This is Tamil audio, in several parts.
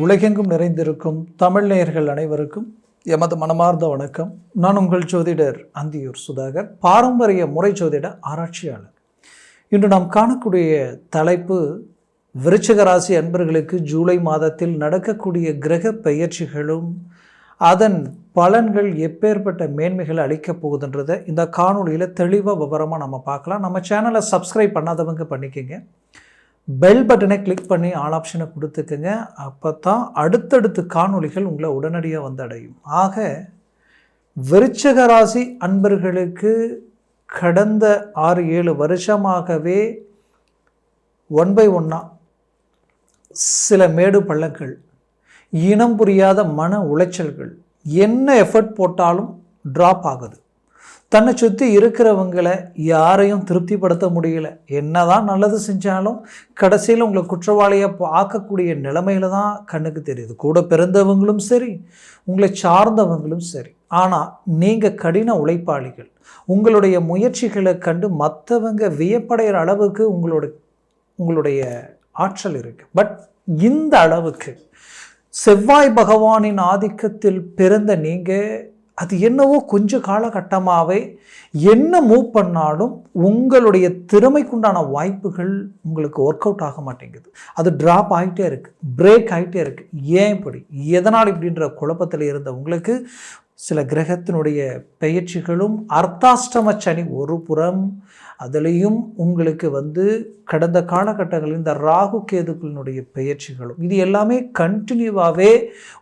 உலகெங்கும் நிறைந்திருக்கும் தமிழ் நேயர்கள் அனைவருக்கும் எமது மனமார்ந்த வணக்கம். நான் உங்கள் ஜோதிடர் அந்தியூர் சுதாகர் பாரம்பரிய முறை ஜோதிட ஆராய்ச்சியாளர். இன்று நாம் காணக்கூடிய தலைப்பு விருச்சிக ராசி அன்பர்களுக்கு ஜூலை மாதத்தில் நடக்கக்கூடிய கிரக பெயர்ச்சிகளும் அதன் பலன்கள் எப்பேற்பட்ட மேன்மைகளை அளிக்கப் போகுதுன்றதை இந்த காணொளியில் தெளிவாக விவரமாக நம்ம பார்க்கலாம். நம்ம சேனலை சப்ஸ்கிரைப் பண்ணாதவங்க பண்ணிக்கோங்க. பெல் பட்டனை கிளிக் பண்ணி ஆல் ஆப்ஷனை கொடுத்துக்குங்க. அப்போ தான் அடுத்தடுத்து காணொளிகள் உங்களை உடனடியாக வந்து அடையும் ஆக விருச்சக ராசி அன்பர்களுக்கு கடந்த ஆறு ஏழு வருஷமாகவே ஒன் பை ஒன்னாக சில மேடு பள்ளங்கள் இனம் புரியாத மன உளைச்சல்கள் என்ன எஃபர்ட் போட்டாலும் ட்ராப் ஆகுது. தன்னை சுற்றி இருக்கிறவங்களை யாரையும் திருப்திப்படுத்த முடியல. என்னதான் நல்லது செஞ்சாலும் கடைசியில் உங்களை குற்றவாளியை பார்க்கக்கூடிய நிலைமையில தான் கண்ணுக்கு தெரியுது. கூட பிறந்தவங்களும் சரி உங்களை சார்ந்தவங்களும் சரி. ஆனால் நீங்கள் கடின உழைப்பாளிகள். உங்களுடைய முயற்சிகளை கண்டு மற்றவங்க வியப்படைகிற அளவுக்கு உங்களோட உங்களுடைய ஆற்றல் இருக்குது பட் இந்த அளவுக்கு செவ்வாய் பகவானின் ஆதிக்கத்தில் பிறந்த நீங்கள் அது என்னவோ கொஞ்ச காலகட்டமாகவே என்ன மூவ் பண்ணாலும் உங்களுடைய திறமைக்குண்டான வாய்ப்புகள் உங்களுக்கு ஒர்க் அவுட் ஆக மாட்டேங்குது. அது ட்ராப் ஆகிட்டே இருக்குது பிரேக் ஆகிட்டே இருக்குது ஏன் இப்படி? எதனால் இப்படின்ற குழப்பத்தில் இருந்த உங்களுக்கு சில கிரகத்தினுடைய பெயர்ச்சிகளும் அர்த்தாஷ்டம சனி ஒரு புறம் அதுலேயும் உங்களுக்கு வந்து கடந்த காலகட்டங்களில் இந்த ராகு கேதுக்களினுடைய பெயர்ச்சிகளும் இது எல்லாமே கண்டினியூவாகவே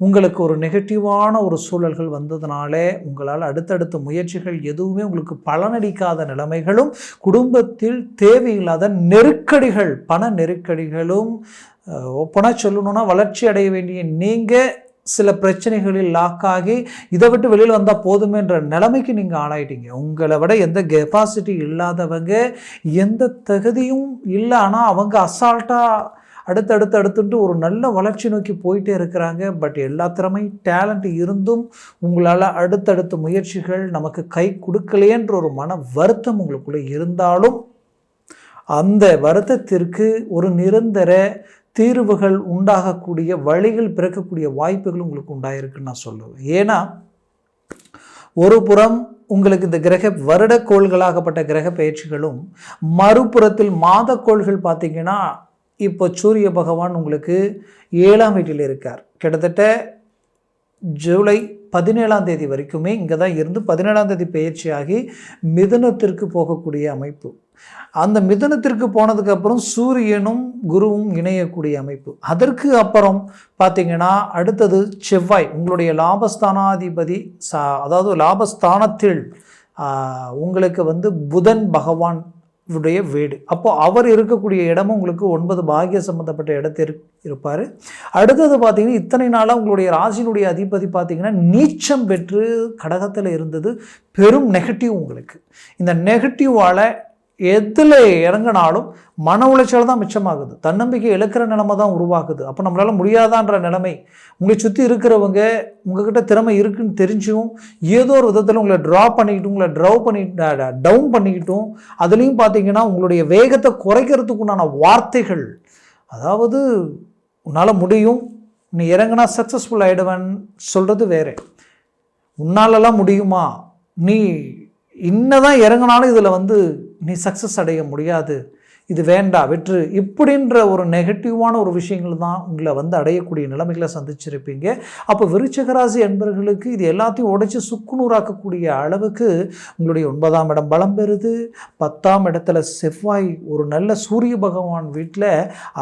உங்களுக்கு ஒரு நெகட்டிவான ஒரு சூழல்கள் வந்ததுனாலே உங்களால் அடுத்தடுத்த முயற்சிகள் எதுவுமே உங்களுக்கு பலனளிக்காத நிலைமைகளும் குடும்பத்தில் தேவையில்லாத நெருக்கடிகள் பண நெருக்கடிகளும் ஒப்பனாக சொல்லணும்னா வளர்ச்சி அடைய வேண்டிய நீங்கள் சில பிரச்சனைகளில் லாக் ஆகி இதை விட்டு வெளியில் வந்தால் போதுமேன்ற நிலைமைக்கு நீங்கள் ஆளாயிட்டீங்க. உங்களை விட எந்த கெப்பாசிட்டி இல்லாதவங்க எந்த தகுதியும் இல்லை. ஆனால் அவங்க அசால்ட்டாக அடுத்தடுத்து அடுத்துட்டு ஒரு நல்ல வளர்ச்சி நோக்கி போயிட்டே இருக்கிறாங்க. பட் எல்லா திறமை டேலண்ட் இருந்தும் உங்களால் அடுத்தடுத்த முயற்சிகள் நமக்கு கை கொடுக்கலையன்ற ஒரு மன வருத்தம் உங்களுக்குள்ளே இருந்தாலும் அந்த வருத்தத்திற்கு ஒரு நிரந்தர தீர்வுகள் உண்டாகக்கூடிய வழிகள் பிறக்கக்கூடிய வாய்ப்புகள் உங்களுக்கு உண்டாயிருக்குன்னு நான் சொல்லுவேன். ஏன்னா ஒரு புறம் உங்களுக்கு இந்த கிரக வருடக்கோள்களாகப்பட்ட கிரக பயிற்சிகளும் மறுபுறத்தில் மாதக்கோள்கள் பார்த்தீங்கன்னா இப்போ சூரிய பகவான் உங்களுக்கு ஏழாம் வீட்டில் இருக்கார். கிட்டத்தட்ட ஜூலை பதினேழாம் தேதி வரைக்குமே இங்கே தான் இருந்து பதினேழாம் தேதி பயிற்சியாகி மிதுனத்திற்கு போகக்கூடிய அமைப்பு. அந்த மிதுனத்திற்கு போனதுக்கப்புறம் சூரியனும் குருவும் இணையக்கூடிய அமைப்பு. அதற்கு அப்புறம் பார்த்திங்கன்னா அடுத்தது செவ்வாய் உங்களுடைய லாபஸ்தானாதிபதி சா அதாவது லாபஸ்தானத்தில் உங்களுக்கு வந்து புதன் பகவான் உடைய வீடு. அப்போது அவர் இருக்கக்கூடிய இடமும் உங்களுக்கு ஒன்பது பாகிய சம்மந்தப்பட்ட இடத்தில் இருப்பார். அடுத்தது பார்த்தீங்கன்னா இத்தனை நாளாக உங்களுடைய ராசியினுடைய அதிபதி பார்த்தீங்கன்னா நீச்சம் பெற்று கடகத்தில் இருந்தது. பெரும் நெகட்டிவ் உங்களுக்கு. இந்த நெகட்டிவால் எதில் இறங்கினாலும் மன உளைச்சல் தான் மிச்சமாகுது. தன்னம்பிக்கை இழக்கிற நிலைமை தான் உருவாகுது. அப்போ நம்மளால் முடியாதான்ற நிலைமை. உங்களை சுற்றி இருக்கிறவங்க உங்ககிட்ட திறமை இருக்குன்னு தெரிஞ்சும் ஏதோ ஒரு விதத்தில் உங்களை ட்ரா பண்ணிக்கிட்டும் உங்களை ட்ரவ் பண்ணி டவுன் பண்ணிக்கிட்டும் அதுலேயும் பார்த்தீங்கன்னா உங்களுடைய வேகத்தை குறைக்கிறதுக்குண்டான வார்த்தைகள். அதாவது உன்னால் முடியும் நீ இறங்கினா சக்ஸஸ்ஃபுல் ஆகிடுவேன் சொல்கிறது வேறு. உன்னாலலாம் முடியுமா? நீ இன்னதான் இறங்கினாலும் இதில் வந்து நீ சக்ஸஸ் அடைய முடியாது. இது வேண்டாம் வெற்று. இப்படின்ற ஒரு நெகட்டிவான ஒரு விஷயங்கள் தான் உங்களை வந்து அடையக்கூடிய நிலைமைகளை சந்திச்சிருப்பீங்க. அப்போ விருச்சகராசி என்பவர்களுக்கு இது எல்லாத்தையும் உடைச்சி சுக்குநூறாக்கக்கூடிய அளவுக்கு உங்களுடைய ஒன்பதாம் இடம் பலம் பெறுது. பத்தாம் இடத்துல செவ்வாய் ஒரு நல்ல சூரிய பகவான் வீட்டில்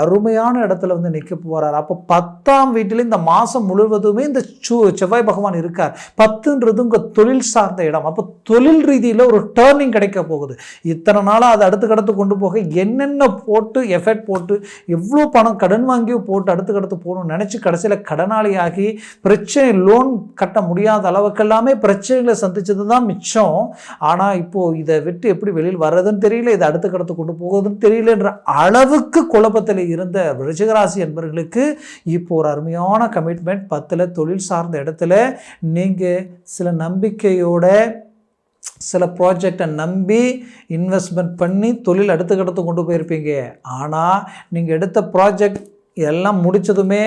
அருமையான இடத்துல வந்து நிற்க போகிறார் அப்போ பத்தாம் வீட்டில் இந்த மாதம் முழுவதுமே இந்த சூ செவ்வாய் பகவான் இருக்கார். பத்துன்றது உங்கள் தொழில் சார்ந்த இடம். அப்போ தொழில் ரீதியில் ஒரு டேர்னிங் கிடைக்க போகுது. இத்தனை நாளாக அதை அடுத்து கடத்து கொண்டு போக என்னென்ன போட்டு எஃபெக்ட் போட்டு எவ்வளோ பணம் கடன் வாங்கியோ போட்டு அடுத்துக்கடுத்து போகணும்னு நினச்சி கடைசியில் கடனாளியாகி பிரச்சனை லோன் கட்ட முடியாத அளவுக்கெல்லாமே பிரச்சனைகளை சந்திச்சது தான் மிச்சம். ஆனால் இப்போது இதை விட்டு எப்படி வெளியில் வர்றதுன்னு தெரியல இதை அடுத்து கடத்து கொண்டு போகிறதுன்னு தெரியலன்ற அளவுக்கு குழப்பத்தில் இருந்த ரிஷகராசி என்பவர்களுக்கு இப்போ ஒரு அருமையான கமிட்மெண்ட் பத்தில் தொழில் சார்ந்த இடத்துல நீங்கள் சில நம்பிக்கையோட சில ப்ராஜெக்டை நம்பி இன்வெஸ்ட்மெண்ட் பண்ணி தொழில் அடுத்த கட்டத்தை கொண்டு போயிருப்பீங்க. ஆனால் நீங்கள் எடுத்த ப்ராஜெக்ட் இதெல்லாம் முடித்ததுமே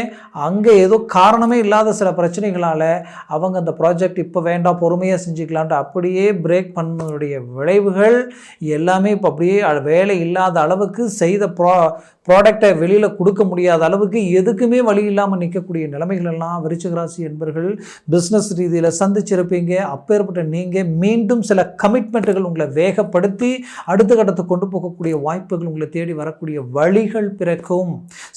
அங்கே ஏதோ காரணமே இல்லாத சில பிரச்சனைகளால் அவங்க அந்த ப்ராஜெக்ட் இப்போ வேண்டாம் பொறுமையாக செஞ்சுக்கலான்ட்டு அப்படியே பிரேக் பண்ணனுடைய விளைவுகள் எல்லாமே இப்போ அப்படியே வேலை இல்லாத அளவுக்கு செய்த ப்ரா ப்ராடக்டை வெளியில் கொடுக்க முடியாத அளவுக்கு எதுக்குமே வழி இல்லாமல் நிற்கக்கூடிய நிலைமைகளெல்லாம் எல்லாம் என்பர்கள் பிஸ்னஸ் ரீதியில் சந்திச்சிருப்பீங்க. அப்பேற்பட்ட நீங்கள் மீண்டும் சில கமிட்மெண்ட்டுகள் உங்களை வேகப்படுத்தி அடுத்த கட்டத்தை கொண்டு போகக்கூடிய வாய்ப்புகள் உங்களை தேடி வரக்கூடிய வழிகள் பிறக்கும்.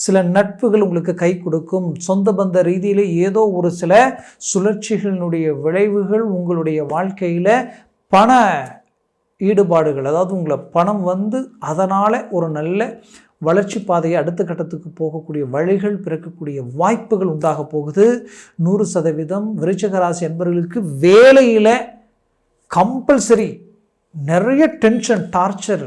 சில நட் நட்புகள் உங்களுக்கு கை கொடுக்கும். சொந்த பந்த ரீதியில் ஏதோ ஒரு சில சுழற்சிகளினுடைய விளைவுகள் உங்களுடைய வாழ்க்கையில் பண ஈடுபாடுகள் அதாவது உங்களை பணம் வந்து அதனால் ஒரு நல்ல வளர்ச்சி பாதையை அடுத்த கட்டத்துக்கு போகக்கூடிய வழிகள் பிறக்கக்கூடிய வாய்ப்புகள் உண்டாக போகுது. நூறு சதவீதம் விருச்சகராசி என்பவர்களுக்கு வேலையில் கம்பல்சரி நிறைய டென்ஷன் டார்ச்சர்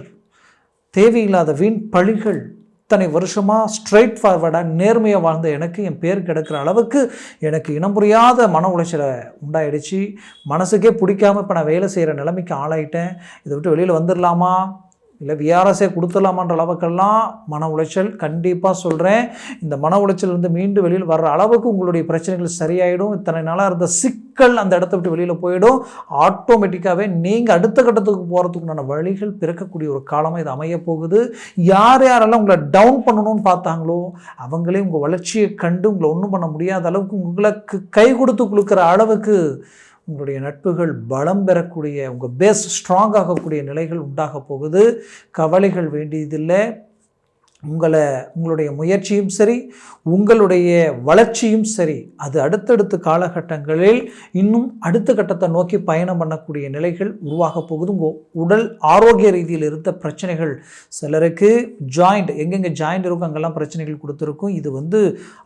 தேவையில்லாத வீண் பழிகள் இத்தனை வருஷமாக ஸ்ட்ரைட் ஃபார்வர்டாக நேர்மையாக வாழ்ந்த எனக்கு என் பேர் கிடைக்கிற அளவுக்கு எனக்கு இனம் புரியாத மன உளைச்சலை உண்டாயிடுச்சு. மனசுக்கே பிடிக்காம இப்போ நான் வேலை செய்கிற நிலைமைக்கு ஆளாயிட்டேன். இதை விட்டு வெளியில் வந்துடலாமா இல்லை விஆர்எஸே கொடுத்துடலாமான்ற அளவுக்கெல்லாம் மன உளைச்சல் கண்டிப்பாக சொல்கிறேன் இந்த மன உளைச்சல் இருந்து மீண்டு வெளியில் வர்ற அளவுக்கு உங்களுடைய பிரச்சனைகள் சரியாயிடும். இத்தனை நாளாக இருந்த சிக்கல் அந்த இடத்த விட்டு வெளியில் போயிடும். ஆட்டோமேட்டிக்காகவே நீங்கள் அடுத்த கட்டத்துக்கு போகிறதுக்குண்டான வழிகள் பிறக்கக்கூடிய ஒரு காலமாக இது அமைய போகுது. யார் யாரெல்லாம் உங்களை டவுன் பண்ணணும்னு பார்த்தாங்களோ அவங்களே உங்கள் வளர்ச்சியை கண்டு உங்களை ஒன்றும் பண்ண முடியாத அளவுக்கு உங்களுக்கு கை கொடுத்து கொடுக்குற அளவுக்கு உங்களுடைய நட்புகள் பலம் பெறக்கூடிய உங்கள் பேஸ் ஸ்ட்ராங் ஆகக்கூடிய நிலைகள் உண்டாக போகுது. கவலைகள் வேண்டியதில்லை. உங்களை உங்களுடைய முயற்சியும் சரி உங்களுடைய வளர்ச்சியும் சரி அது அடுத்தடுத்த காலகட்டங்களில் இன்னும் அடுத்த கட்டத்தை நோக்கி பயணம் பண்ணக்கூடிய நிலைகள் உருவாகப் போகுது. உங்கள் உடல் ஆரோக்கிய ரீதியில் இருந்த பிரச்சனைகள் சிலருக்கு ஜாயிண்ட் எங்கெங்கே ஜாயிண்ட் இருக்கும் அங்கெல்லாம் பிரச்சனைகள் கொடுத்துருக்கும். இது வந்து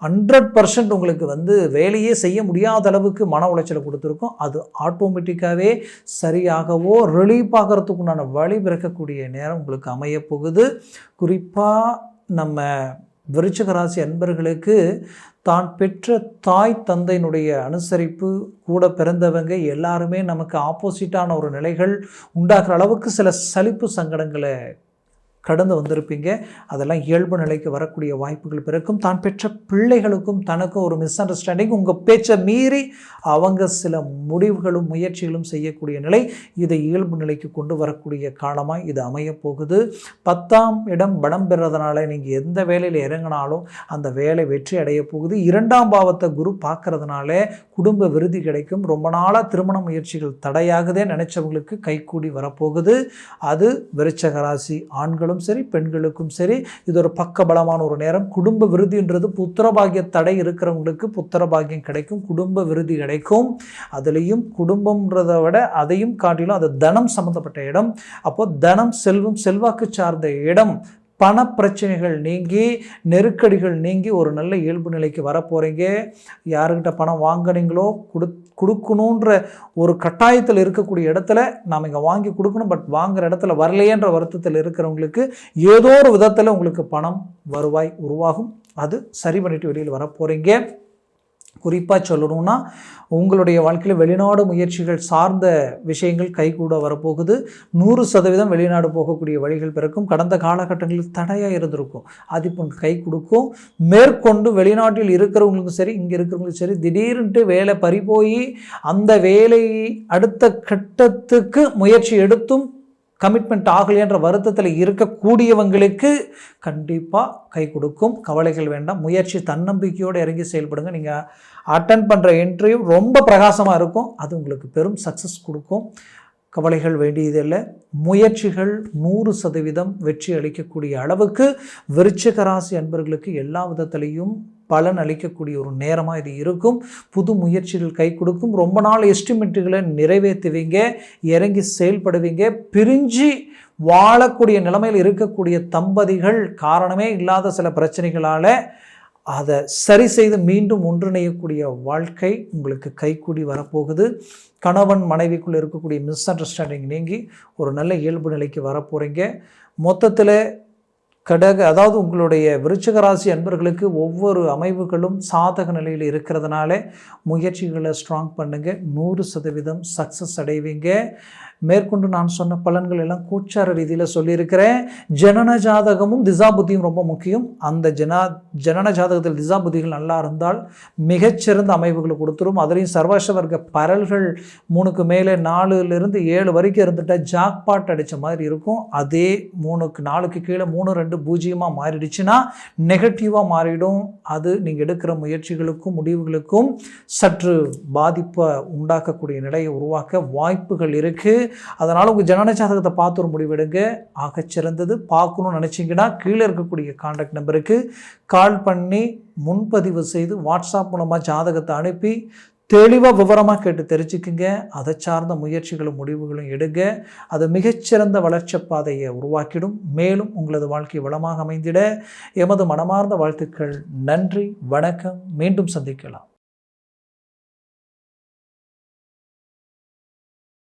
ஹண்ட்ரட் பர்சன்ட் உங்களுக்கு வந்து வேலையே செய்ய முடியாத அளவுக்கு மன உளைச்சலை கொடுத்துருக்கும். அது ஆட்டோமேட்டிக்காகவே சரியாகவோ ரிலீஃப் ஆகிறதுக்குண்டான வழி பிறக்கக்கூடிய நேரம் உங்களுக்கு அமைய போகுது. குறிப்பாக நம்ம விருச்சிக ராசி அன்பர்களுக்கு தான் பெற்ற தாய் தந்தையினுடைய அனுசரிப்பு கூட பிறந்தவங்க எல்லாருமே நமக்கு ஆப்போசிட்டான ஒரு நிலைகள் உண்டாகிற அளவுக்கு சில சலிப்பு சங்கடங்களை கடந்து வந்திருப்பீங்க. அதெல்லாம் இயல்பு நிலைக்கு வரக்கூடிய வாய்ப்புகள் பிறக்கும். தான் பெற்ற பிள்ளைகளுக்கும் தனக்கும் ஒரு மிஸ் அண்டர்ஸ்டாண்டிங் உங்கள் பேச்சை மீறி அவங்க சில முடிவுகளும் முயற்சிகளும் செய்யக்கூடிய நிலை இதை இயல்பு நிலைக்கு கொண்டு வரக்கூடிய காலமாக இது அமையப் போகுது. பத்தாம் இடம் படம் பெறதுனால நீங்கள் எந்த வேலையில் இறங்கினாலும் அந்த வேலை வெற்றி அடைய போகுது. இரண்டாம் பாவத்தை குரு பார்க்கறதுனால குடும்ப விருதி கிடைக்கும். ரொம்ப நாளாக திருமண முயற்சிகள் தடையாகுதே நினைச்சவங்களுக்கு கைகூடி வரப்போகுது. அது விருச்சகராசி ஆண்களும் ஆண்களும் சரி பெண்களுக்கும் சரி இது ஒரு பக்க பலமான ஒரு நேரம். குடும்ப விருதின்றது புத்திரபாகிய தடை இருக்கிறவங்களுக்கு புத்திரபாகியம் கிடைக்கும் குடும்ப விருதி கிடைக்கும். அதுலேயும் குடும்பம்ன்றதை விட அதையும் காட்டிலும் அது தனம் சம்மந்தப்பட்ட இடம். அப்போது தனம் செல்வம் செல்வாக்கு சார்ந்த இடம் பண பிரச்சனைகள் நீங்கி நெருக்கடிகள் நீங்கி ஒரு நல்ல இயல்பு நிலைக்கு வரப்போகிறீங்க யாருக்கிட்ட பணம் வாங்கினீங்களோ கொடு கொடுக்கணுன்ற ஒரு கட்டாயத்தில் இருக்கக்கூடிய இடத்துல நாம் இங்கே வாங்கி கொடுக்கணும். பட் வாங்குகிற இடத்துல வரலையேன்ற வருத்தத்தில் இருக்கிறவங்களுக்கு ஏதோ ஒரு விதத்தில் உங்களுக்கு பணம் வருவாய் உருவாகும். அது சரி பண்ணிட்டு வெளியில் வரப்போகிறீங்க குறிப்பாக சொல்லணும்னா உங்களுடைய வாழ்க்கையில் வெளிநாடு முயற்சிகள் சார்ந்த விஷயங்கள் கைகூட வரப்போகுது. நூறு சதவீதம் வெளிநாடு போகக்கூடிய வழிகள் பிறக்கும். கடந்த காலகட்டங்களில் தடையாக இருந்திருக்கும். அது இப்போ கை கொடுக்கும். மேற்கொண்டு வெளிநாட்டில் இருக்கிறவங்களுக்கும் சரி இங்கே இருக்கிறவங்களுக்கும் சரி திடீர்னுட்டு வேலை பறிபோய் அந்த வேலை அடுத்த கட்டத்துக்கு முயற்சி எடுத்தும் கமிட்மெண்ட் ஆகலையன்ற வருத்தத்தில் இருக்கக்கூடியவங்களுக்கு கண்டிப்பாக கை கொடுக்கும். கவலைகள் வேண்டாம். முயற்சி தன்னம்பிக்கையோடு இறங்கி செயல்படுங்க. நீங்கள் அட்டன் பண்ணுற இன்டர்வியூ ரொம்ப பிரகாசமாக இருக்கும். அது உங்களுக்கு பெரும் சக்ஸஸ் கொடுக்கும். கவலைகள் வேண்டியதில்லை முயற்சிகள் நூறு சதவீதம் வெற்றி அளிக்கக்கூடிய அளவுக்கு விருச்சிக ராசி அன்பர்களுக்கு எல்லா விதத்திலையும் பலன் அளிக்கக்கூடிய ஒரு நேரமாக இது இருக்கும். புது முயற்சிகள் கை கொடுக்கும். ரொம்ப நாள் எஸ்டிமேட்டுகளை நிறைவேற்றுவீங்க. இறங்கி செயல்படுவீங்க. பிரிஞ்சு வாழக்கூடிய நிலைமையில் இருக்கக்கூடிய தம்பதிகள் காரணமே இல்லாத சில பிரச்சனைகளால் அதை சரி செய்து மீண்டும் ஒன்றிணையக்கூடிய வாழ்க்கை உங்களுக்கு கைக்கூடி வரப்போகுது. கணவன் மனைவிக்குள் இருக்கக்கூடிய மிஸ் அண்டர்ஸ்டாண்டிங் நீங்கி ஒரு நல்ல இயல்பு நிலைக்கு வரப்போகிறீங்க மொத்தத்தில் கடக அதாவது உங்களுடைய விருச்சிக ராசி அன்பர்களுக்கு ஒவ்வொரு அமைவுகளும் சாதக நிலையில் இருக்கிறதுனால முயற்சிகளை ஸ்ட்ராங் பண்ணுங்கள் நூறு சதவீதம் சக்ஸஸ் அடைவீங்க. மேற்கொண்டு நான் சொன்ன பலன்கள் எல்லாம் கூச்சார ரீதியில் சொல்லியிருக்கிறேன். ஜனன ஜாதகமும் திசா புத்தியும் ரொம்ப முக்கியம். அந்த ஜனா ஜனன ஜாதகத்தில் திசா புத்திகள் நல்லா இருந்தால் மிகச்சிறந்த அமைவுகளை கொடுத்துரும். அதுலேயும் சர்வாச வர்க்க பரல்கள் மூணுக்கு மேலே நாலுலேருந்து ஏழு வரைக்கும் இருந்துட்டால் ஜாக்பாட் அடித்த மாதிரி இருக்கும். அதே மூணுக்கு நாலுக்கு கீழே மூணு ரெண்டு பூஜ்ஜியமாக மாறிடுச்சுன்னா நெகட்டிவாக மாறிடும். அது நீங்கள் எடுக்கிற முயற்சிகளுக்கும் முடிவுகளுக்கும் சற்று பாதிப்பை உண்டாக்கக்கூடிய நிலையை உருவாக்க வாய்ப்புகள் இருக்குது அதனால் உங்கள் ஜனன ஜாதகத்தை பார்த்து ஒரு முடிவெடுங்க ஆகச்சிறந்தது பார்க்கணும்னு நினச்சிங்கன்னா கீழே இருக்கக்கூடிய கான்டாக்ட் நம்பருக்கு கால் பண்ணி முன்பதிவு செய்து வாட்ஸ்அப் மூலமாக ஜாதகத்தை அனுப்பி தெளிவாக விவரமாக கேட்டு தெரிஞ்சுக்குங்க. அதை சார்ந்த முயற்சிகளும் முடிவுகளும் எடுங்க. அது மிகச்சிறந்த வளர்ச்சி பாதையை உருவாக்கிடும். மேலும் உங்களது வாழ்க்கை வளமாக அமைந்திட எமது மனமார்ந்த வாழ்த்துக்கள். நன்றி வணக்கம். மீண்டும் சந்திக்கலாம்.